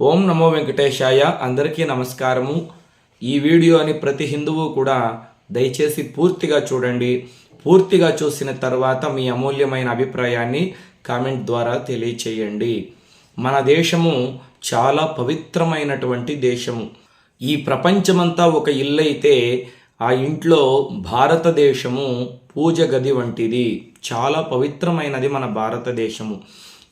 ఓం నమో వెంకటేశాయ అందరికీ నమస్కారము. ఈ వీడియోని ప్రతి హిందువు కూడా దయచేసి పూర్తిగా చూడండి. పూర్తిగా చూసిన తర్వాత మీ అమూల్యమైన అభిప్రాయాన్ని కామెంట్ ద్వారా తెలియచేయండి. మన దేశము చాలా పవిత్రమైనటువంటి దేశము. ఈ ప్రపంచమంతా ఒక ఇల్లు అయితే ఆ ఇంట్లో భారతదేశము పూజ గది వంటిది. చాలా పవిత్రమైనది మన భారతదేశము.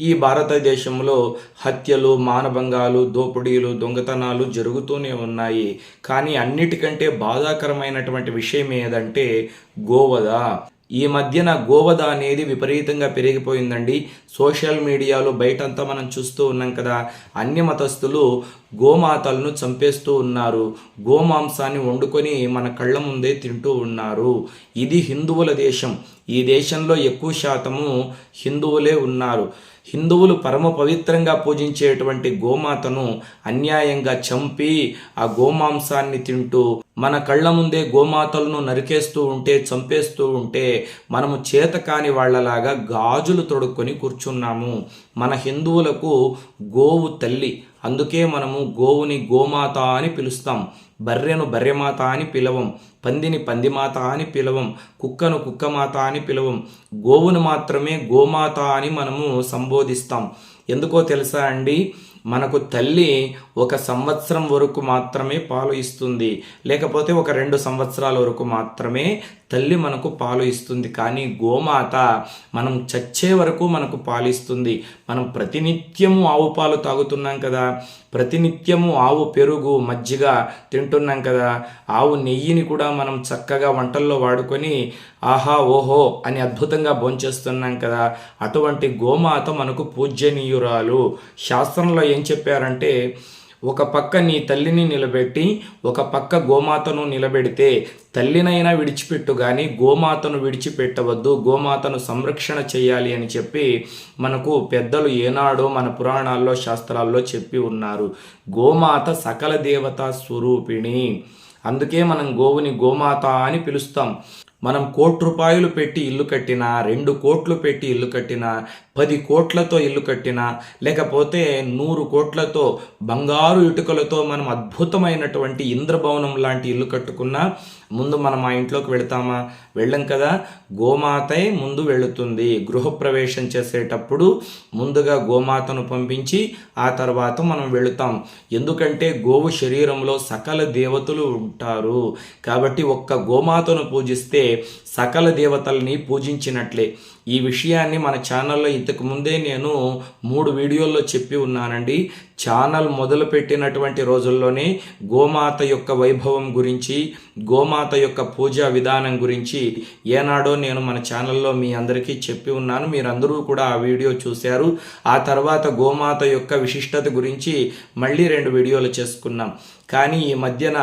ఈ భారతదేశంలో హత్యలు మానభంగాలు దోపిడీలు దొంగతనాలు జరుగుతూనే ఉన్నాయి. కానీ అన్నిటికంటే బాధాకరమైనటువంటి విషయం ఏదంటే గోవద. ఈ మధ్యన గోవద అనేది విపరీతంగా పెరిగిపోయిందండి. సోషల్ మీడియాలో బయటంతా మనం చూస్తూ ఉన్నాం కదా. అన్య మతస్థులు గోమాతలను చంపేస్తూ ఉన్నారు. గోమాంసాన్ని వండుకొని మన కళ్ళ ముందే తింటూ ఉన్నారు. ఇది హిందువుల దేశం. ఈ దేశంలో ఎక్కువ శాతము హిందువులే ఉన్నారు. హిందువులు పరమ పవిత్రంగా పూజించేటువంటి గోమాతను అన్యాయంగా చంపి ఆ గోమాంసాన్ని తింటూ మన కళ్ళ ముందే గోమాతలను నరికేస్తూ ఉంటే చంపేస్తూ ఉంటే మనము చేత కాని వాళ్ళలాగా గాజులు తొడుక్కొని కూర్చున్నాము. మన హిందువులకు గోవు తల్లి అందుకే మనము గోవుని గోమాత అని పిలుస్తాం. బర్రెను బర్రెమాత అని పిలవం. పందిని పందిమాత అని పిలవం. కుక్కను కుక్కమాత అని పిలవం. గోవును మాత్రమే గోమాత అని మనము సంబోధిస్తాం. ఎందుకో తెలుసా అండి? మనకు తల్లి ఒక సంవత్సరం వరకు మాత్రమే పాలు ఇస్తుంది. లేకపోతే ఒక రెండు సంవత్సరాల వరకు మాత్రమే తల్లి మనకు పాలు ఇస్తుంది. కానీ గోమాత మనం చచ్చే వరకు మనకు పాలు ఇస్తుంది. మనం ప్రతినిత్యము ఆవు పాలు తాగుతున్నాం కదా. ప్రతినిత్యము ఆవు పెరుగు మజ్జిగ తింటున్నాం కదా. ఆవు నెయ్యిని కూడా మనం చక్కగా వంటల్లో వాడుకొని ఆహా ఓహో అని అద్భుతంగా భోంచేస్తున్నాం కదా. అటువంటి గోమాత మనకు పూజ్యనీయురాలు. శాస్త్రంలో ఏం చెప్పారంటే ఒక పక్క నీ తల్లిని నిలబెట్టి ఒక పక్క గోమాతను నిలబెడితే తల్లినైనా విడిచిపెట్టు కానీ గోమాతను విడిచిపెట్టవద్దు గోమాతను సంరక్షణ చేయాలి అని చెప్పి మనకు పెద్దలు ఏనాడో మన పురాణాల్లో శాస్త్రాల్లో చెప్పి ఉన్నారు. గోమాత సకల దేవతా స్వరూపిణి. అందుకే మనం గోవుని గోమాత అని పిలుస్తాం. మనం కోటి రూపాయలు పెట్టి ఇల్లు కట్టినా రెండు కోట్లు పెట్టి ఇల్లు కట్టినా పది కోట్లతో ఇల్లు కట్టినా లేకపోతే నూరు కోట్లతో బంగారు ఇటుకలతో మనం అద్భుతమైనటువంటి ఇంద్రభవనం లాంటి ఇల్లు కట్టుకున్నా ముందు మనం ఆ ఇంట్లోకి వెళతామా? వెళ్ళం కదా. గోమాతే ముందు వెళుతుంది. గృహప్రవేశం చేసేటప్పుడు ముందుగా గోమాతను పంపించి ఆ తర్వాత మనం వెళుతాం. ఎందుకంటే గోవు శరీరంలో సకల దేవతలు ఉంటారు. కాబట్టి ఒక్క గోమాతను పూజిస్తే సకల దేవతల్ని పూజించినట్లే. ఈ విషయాన్ని మన ఛానల్లో ఇంతకు ముందే నేను మూడు వీడియోల్లో చెప్పి ఉన్నానండి. ఛానల్ మొదలుపెట్టినటువంటి రోజుల్లోనే గోమాత యొక్క వైభవం గురించి గోమాత యొక్క పూజా విధానం గురించి ఏనాడో నేను మన ఛానల్లో మీ అందరికీ చెప్పి ఉన్నాను. మీరందరూ కూడా ఆ వీడియో చూశారు. ఆ తర్వాత గోమాత యొక్క విశిష్టత గురించి మళ్ళీ రెండు వీడియోలు చేసుకున్నాం. కానీ ఈ మధ్యన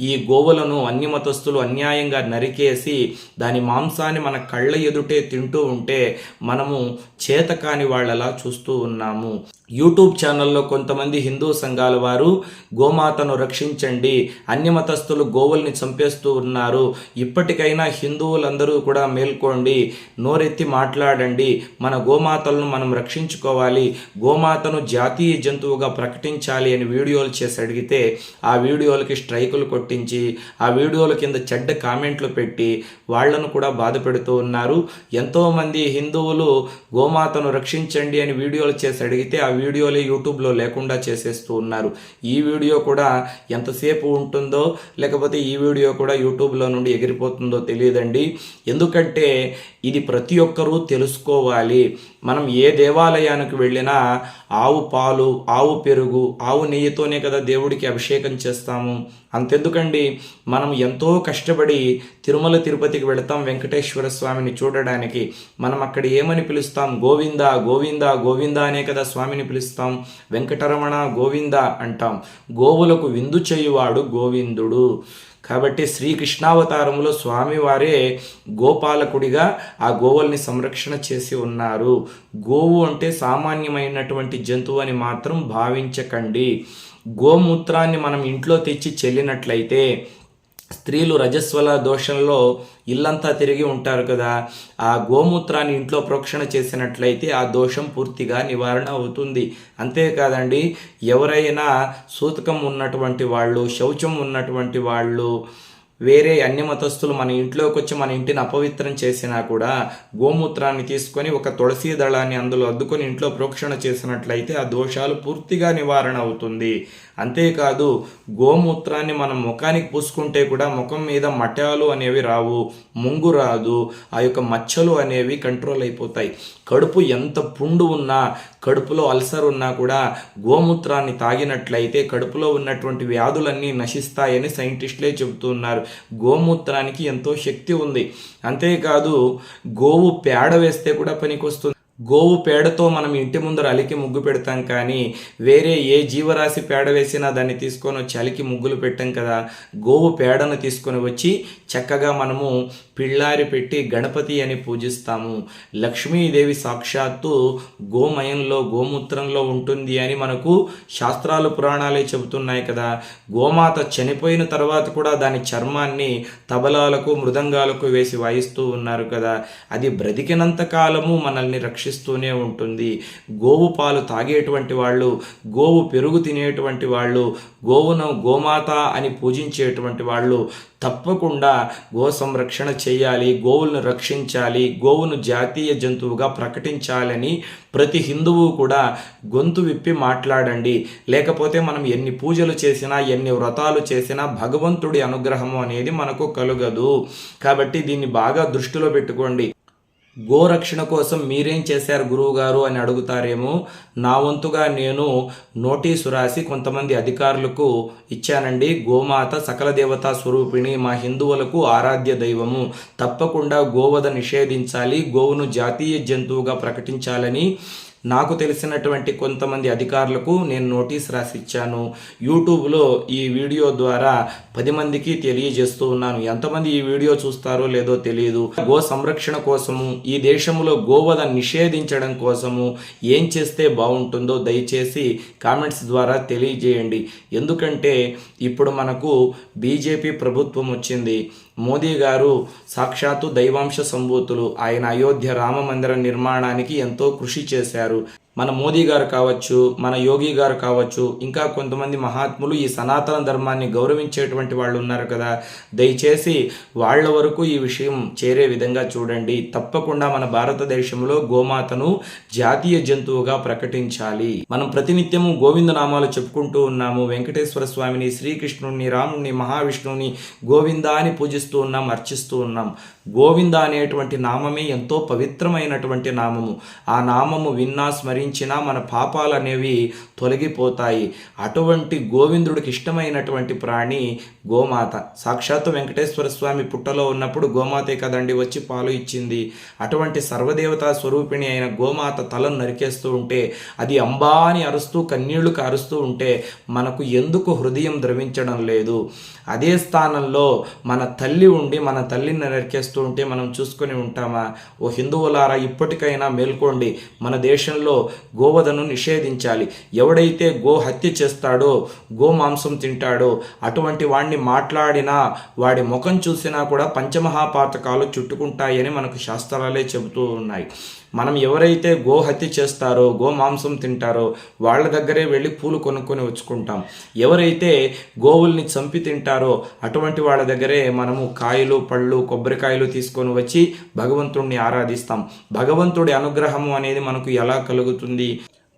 ఈ గోవులను అన్య మతస్థులు అన్యాయంగా నరికేసి దాని మాంసాన్ని మన కళ్ళ ఎదుటే తింటూ ఉంటే మనము చేతకాని వాళ్ళలా చూస్తూ ఉన్నాము. యూట్యూబ్ ఛానల్లో కొంతమంది హిందూ సంఘాల వారు గోమాతను రక్షించండి అన్యమతస్థులు గోవుల్ని చంపేస్తూ ఉన్నారు. ఇప్పటికైనా హిందువులందరూ కూడా మేల్కోండి నోరెత్తి మాట్లాడండి. మన గోమాతలను మనం రక్షించుకోవాలి గోమాతను జాతీయ జంతువుగా ప్రకటించాలి అని వీడియోలు చేసి అడిగితే ఆ వీడియోలకి స్ట్రైకులు కొట్టించి ఆ వీడియోల కింద చెడ్డ కామెంట్లు పెట్టి వాళ్ళను కూడా బాధ పెడుతూ ఉన్నారు. ఎంతోమంది హిందువులు గోమాతను రక్షించండి అని వీడియోలు చేసి అడిగితే ఆ వీడియోలే యూట్యూబ్లో లేకుండా చేసేస్తూ ఉన్నారు. ఈ వీడియో కూడా ఎంతసేపు ఉంటుందో లేకపోతే ఈ వీడియో కూడా యూట్యూబ్లో నుండి ఎగిరిపోతుందో తెలియదండి. ఎందుకంటే ఇది ప్రతి ఒక్కరూ తెలుసుకోవాలి. మనం ఏ దేవాలయానికి వెళ్ళినా ఆవు పాలు ఆవు పెరుగు ఆవు నెయ్యితోనే కదా దేవుడికి అభిషేకం చేస్తాము. అంతెందుకండి మనం ఎంతో కష్టపడి తిరుమల తిరుపతికి వెళతాం వెంకటేశ్వర స్వామిని చూడడానికి. మనం అక్కడ ఏమని పిలుస్తాం? గోవింద గోవింద గోవింద అనే కదా స్వామిని పిలుస్తాం. వెంకటరమణ గోవింద అంటాం. గోవులకు విందు చేయువాడు గోవిందుడు. కాబట్టి శ్రీకృష్ణావతారంలో స్వామివారే గోపాలకుడిగా ఆ గోవుల్ని సంరక్షణ చేసి ఉన్నారు. గోవు అంటే సామాన్యమైనటువంటి జంతువు అని మాత్రం భావించకండి. గోమూత్రాన్ని మనం ఇంట్లో తెచ్చి చెల్లినట్లయితే స్త్రీలు రజస్వల దోషంలో ఇల్లంతా తిరిగి ఉంటారు కదా. ఆ గోమూత్రాన్ని ఇంట్లో ప్రోక్షణ చేసినట్లయితే ఆ దోషం పూర్తిగా నివారణ అవుతుంది. అంతేకాదండి ఎవరైనా సూతకం ఉన్నటువంటి వాళ్ళు శౌచం ఉన్నటువంటి వాళ్ళు వేరే అన్య మతస్థులు మన ఇంట్లోకి వచ్చి మన ఇంటిని అపవిత్రం చేసినా కూడా గోమూత్రాన్ని తీసుకొని ఒక తులసి దళాన్ని అందులో అద్దుకొని ఇంట్లో ప్రోక్షణ చేసినట్లయితే ఆ దోషాలు పూర్తిగా నివారణ అవుతుంది. అంతేకాదు గోమూత్రాన్ని మనం ముఖానికి పూసుకుంటే కూడా ముఖం మీద మటాలు అనేవి రావు ముంగు రాదు ఆ యొక్క మచ్చలు అనేవి కంట్రోల్ అయిపోతాయి. కడుపు ఎంత పుండు ఉన్నా కడుపులో అల్సర్ ఉన్నా కూడా గోమూత్రాన్ని తాగినట్లయితే కడుపులో ఉన్నటువంటి వ్యాధులన్నీ నశిస్తాయని సైంటిస్టులే చెబుతున్నారు. గోమూత్రానికి ఎంతో శక్తి ఉంది. అంతేకాదు గోవు పేడ వేస్తే కూడా పనికొస్తుంది. గోవు పేడతో మనం ఇంటి ముందర అలికి ముగ్గు పెడతాం కానీ వేరే ఏ జీవరాశి పేడ వేసినా దాన్ని తీసుకొని వచ్చి అలికి ముగ్గులు పెట్టాం కదా గోవు పేడను తీసుకొని వచ్చి చక్కగా మనము పిళ్ళారి పెట్టి గణపతి అని పూజిస్తాము. లక్ష్మీదేవి సాక్షాత్తు గోమయంలో గోమూత్రంలో ఉంటుంది అని మనకు శాస్త్రాలు పురాణాలే చెబుతున్నాయి కదా. గోమాత చనిపోయిన తర్వాత కూడా దాని చర్మాన్ని తబలాలకు మృదంగాలకు వేసి వాయిస్తూ ఉన్నారు కదా. అది బ్రతికినంత కాలము మనల్ని రక్షిస్తూనే ఉంటుంది. గోవు పాలు తాగేటువంటి వాళ్ళు గోవు పెరుగు తినేటువంటి వాళ్ళు గోవును గోమాత అని పూజించేటువంటి వాళ్ళు తప్పకుండా గో సంరక్షణ చేయాలి గోవులను రక్షించాలి గోవును జాతీయ జంతువుగా ప్రకటించాలని ప్రతి హిందువు కూడా గొంతు విప్పి మాట్లాడండి. లేకపోతే మనం ఎన్ని పూజలు చేసినా ఎన్ని వ్రతాలు చేసినా భగవంతుడి అనుగ్రహము అనేది మనకు కలుగదు. కాబట్టి దీన్ని బాగా దృష్టిలో పెట్టుకోండి. గోరక్షణ కోసం మీరేం చేశారు గురువుగారు అని అడుగుతారేమో. నా వంతుగా నేను నోటీసు రాసి కొంతమంది అధికారులకు ఇచ్చానండి. గోమాత సకల దేవతా స్వరూపిణి మా హిందువులకు ఆరాధ్య దైవము. తప్పకుండా గోవధ నిషేధించాలి గోవును జాతీయ జంతువుగా ప్రకటించాలని నాకు తెలిసినటువంటి కొంతమంది అధికారులకు నేను నోటీస్ రాసి ఇచ్చాను యూట్యూబ్లో ఈ వీడియో ద్వారా పది మందికి తెలియజేస్తూ ఉన్నాను. ఎంతమంది ఈ వీడియో చూస్తారో లేదో తెలియదు గో సంరక్షణ కోసము ఈ దేశంలో గోవధ నిషేధించడం కోసము ఏం చేస్తే బాగుంటుందో దయచేసి కామెంట్స్ ద్వారా తెలియజేయండి. ఎందుకంటే ఇప్పుడు మనకు బీజేపీ ప్రభుత్వం వచ్చింది. మోదీ గారు సాక్షాత్తు దైవాంశ సంభూతులు ఆయన అయోధ్య రామ మందిర నిర్మాణానికి ఎంతో కృషి చేశారు. మన మోదీ గారు కావచ్చు మన యోగి గారు కావచ్చు ఇంకా కొంతమంది మహాత్ములు ఈ సనాతన ధర్మాన్ని గౌరవించేటువంటి వాళ్ళు ఉన్నారు కదా. దయచేసి వాళ్ళ వరకు ఈ విషయం చేరే విధంగా చూడండి. తప్పకుండా మన భారతదేశంలో గోమాతను జాతీయ జంతువుగా ప్రకటించాలి. మనం ప్రతినిత్యము గోవింద నామాలు చెప్పుకుంటూ ఉన్నాము. వెంకటేశ్వర స్వామిని శ్రీకృష్ణుడిని రాముణ్ణి మహావిష్ణువుని గోవింద అని పూజిస్తూ ఉన్నాం అర్చిస్తూ ఉన్నాం. గోవింద అనేటువంటి నామమే ఎంతో పవిత్రమైనటువంటి నామము. ఆ నామము విన్నా స్మరి స్మరించినా మన పాపాలు అనేవి తొలగిపోతాయి. అటువంటి గోవిందుడికి ఇష్టమైనటువంటి ప్రాణి గోమాత. సాక్షాత్తు వెంకటేశ్వర స్వామి పుట్టలో ఉన్నప్పుడు గోమాతే కదండి వచ్చి పాలు ఇచ్చింది. అటువంటి సర్వదేవతా స్వరూపిణి అయిన గోమాత తలను నరికేస్తూ ఉంటే అది అంబాని అరుస్తూ కన్నీళ్ళు కారుస్తూ ఉంటే మనకు ఎందుకు హృదయం ద్రవించడం లేదు? అదే స్థానంలో మన తల్లి ఉండి మన తల్లిని నరికేస్తూ ఉంటే మనం చూసుకొని ఉంటామా? ఓ హిందువులారా ఇప్పటికైనా మేల్కోండి. మన దేశంలో గోవధను నిషేధించాలి. ఎవడైతే గో హత్య చేస్తాడో గో మాంసం తింటాడో అటువంటి వాడిని మాట్లాడినా వాడి ముఖం చూసినా కూడా పంచమహాపాతకాలు చుట్టుకుంటాయని మనకు శాస్త్రాలే చెబుతూ ఉన్నాయి. మనం ఎవరైతే గో హత్య చేస్తారో గో మాంసం తింటారో వాళ్ళ దగ్గరే వెళ్ళి పూలు కొనుక్కొని వచ్చుకుంటాం. ఎవరైతే గోవుల్ని చంపి తింటారో అటువంటి వాళ్ళ దగ్గరే మనము కాయలు పళ్ళు కొబ్బరికాయలు తీసుకొని వచ్చి భగవంతుణ్ణి ఆరాధిస్తాం. భగవంతుడి అనుగ్రహము అనేది మనకు ఎలా కలుగుతుంది?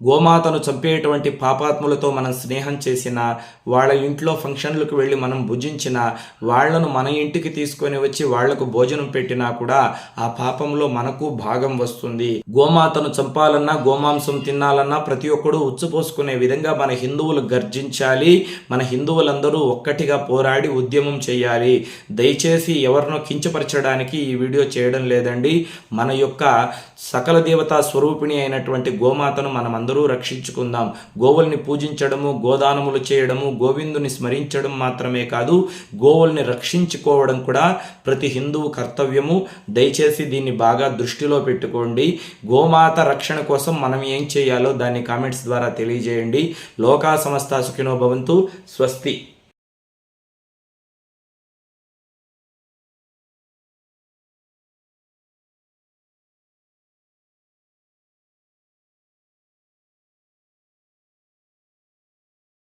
గోమాతను చంపేటువంటి పాపాత్ములతో మనం స్నేహం చేసిన వాళ్ళ ఇంట్లో ఫంక్షన్లకు వెళ్ళి మనం భుజించిన వాళ్ళను మన ఇంటికి తీసుకొని వచ్చి వాళ్ళకు భోజనం పెట్టినా కూడా ఆ పాపంలో మనకు భాగం వస్తుంది. గోమాతను చంపాలన్నా గోమాంసం తినాలన్నా ప్రతి ఒక్కడు ఉచ్చుపోసుకునే విధంగా మన హిందువులు గర్జించాలి. మన హిందువులందరూ ఒక్కటిగా పోరాడి ఉద్యమం చేయాలి. దయచేసి ఎవరినో కించపరచడానికి ఈ వీడియో చేయడం లేదండి. మన యొక్క సకల దేవతా స్వరూపిణి అయినటువంటి గోమాతను మనం అందరూ రక్షించుకుందాం. గోవుల్ని పూజించడము గోదానములు చేయడము గోవిందుని స్మరించడం మాత్రమే కాదు గోవుల్ని రక్షించుకోవడం కూడా ప్రతి హిందువు కర్తవ్యము. దయచేసి దీన్ని బాగా దృష్టిలో పెట్టుకోండి. గోమాత రక్షణ కోసం మనం ఏం చేయాలో దాన్ని కామెంట్స్ ద్వారా తెలియజేయండి. లోకా సమస్త సుఖినో భవంతు. స్వస్తి.